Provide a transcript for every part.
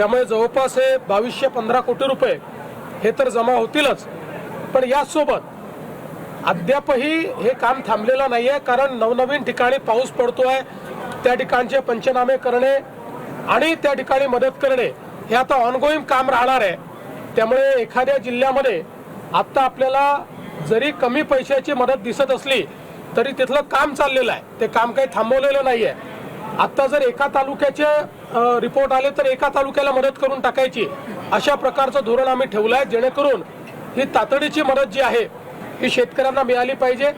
त्यामुळे जवळपास हे बावीसशे पंधरा कोटी रुपये हे तर जमा होतीलच. पण याचसोबत अद्यापही हे काम थांबलेलं नाही आहे कारण नवनवीन ठिकाणी पाऊस पडतो आहे त्या ठिकाणचे पंचनामे करणे आणि त्या ठिकाणी मदत करणे हे आता ऑनगोईंग काम राहणार आहे. त्यामुळे एखाद्या जिल्ह्यामध्ये आत्ता आपल्याला जरी कमी पैशाची मदत दिसत असली तरी तिथलं काम चाललेलं आहे. ते काम काही थांबवलेलं नाही आहे आत्ता जर एका तालुक्याचे रिपोर्ट आले तर एका तालुक्याला मदत करून टाकायची. अशा प्रकारचं धोरण आम्ही ठेवलं आहे जेणेकरून ही तातडीची मदत जी आहे ही शेतकऱ्यांना मिळाली पाहिजे.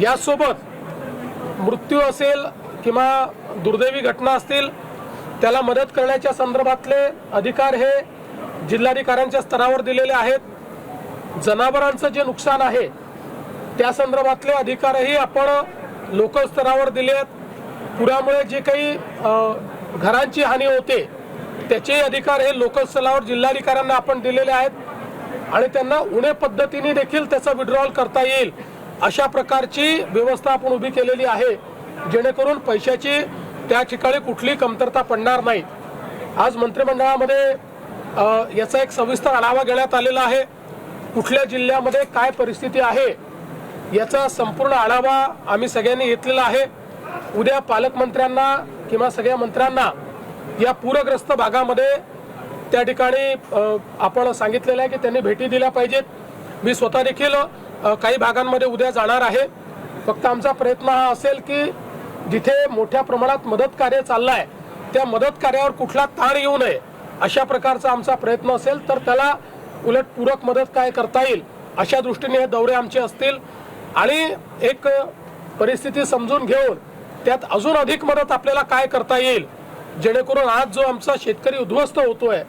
यासोबत मृत्यू असेल किंवा दुर्दैवी घटना असतील त्याला मदत करण्याच्या संदर्भातले अधिकार हे जिल्हाधिकाऱ्यांच्या स्तरावर दिलेले आहेत. जनावरांचं जे नुकसान आहे त्या संदर्भातले अधिकारही आपण लोकल स्तरावर दिले आहेत पुरामुळे जे काही घरांची हानी होते त्याचे अधिकार हे लोकल जिल्हाधिकाऱ्यांना आपण दिलेले आहेत आणि त्यांना उणे पद्धतीने देखील त्याचा विड्रॉल करता येईल अशा प्रकारची व्यवस्था आपण उभी केलेली आहे जेणेकरून पैशाची त्या ठिकाणी कुठली कमतरता पडणार नाही. आज मंत्रिमंडळामध्ये याचा एक सविस्तर आढावा घेण्यात आलेला आहे. कुठल्या जिल्ह्यामध्ये काय परिस्थिती आहे याचा संपूर्ण आढावा आम्ही सगळ्यांनी घेतलेला आहे. उद्या पालकमंत्र्यांना किंवा सगळ्या मंत्र्यांना या पूरग्रस्त भागामध्ये त्या ठिकाणी आपण सांगितलेलं आहे की त्यांनी भेटी दिल्या पाहिजेत. मी स्वतः देखील काही भागांमध्ये उद्या जाणार आहे. फक्त आमचा प्रयत्न हा असेल की जिथे मोठ्या प्रमाणात मदत कार्य चाललं आहे त्या मदत कार्यावर कुठला ताण येऊ नये अशा प्रकारचा आमचा प्रयत्न असेल तर त्याला उलट पूरक मदत काय करता येईल अशा दृष्टीने हे दौरे आमचे असतील. आणि एक परिस्थिती समजून घेऊन त्यात अजून अधिक मदत आपल्याला काय करता येईल? जेणेकरून आज जो आमचा शेतकरी उद्ध्वस्त होतोय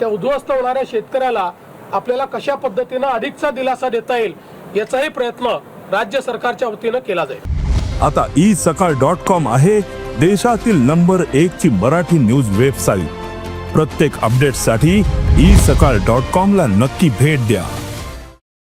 त्या उद्ध्वस्त होणाऱ्या शेतकऱ्याला आपल्याला कशा पद्धतीनं अधिकचा दिलासा देता येईल याचाही प्रयत्न राज्य सरकारच्या वतीनं केला जाईल. आता ई सकाळ डॉट कॉम आहे देशातील नंबर एक ची मराठी न्यूज वेबसाईट. प्रत्येक अपडेटसाठी ई सकाळ डॉट कॉम ला नक्की भेट द्या.